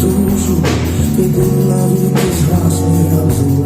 душу, піди навіки згасни, як земля.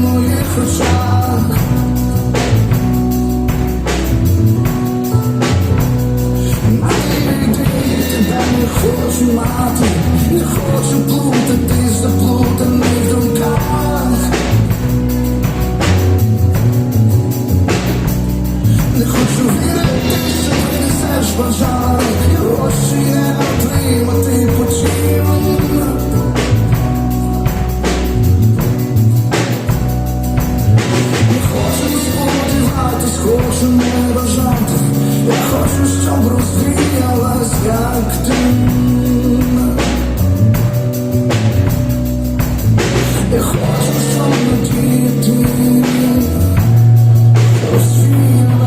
沐浴河川 Thank you.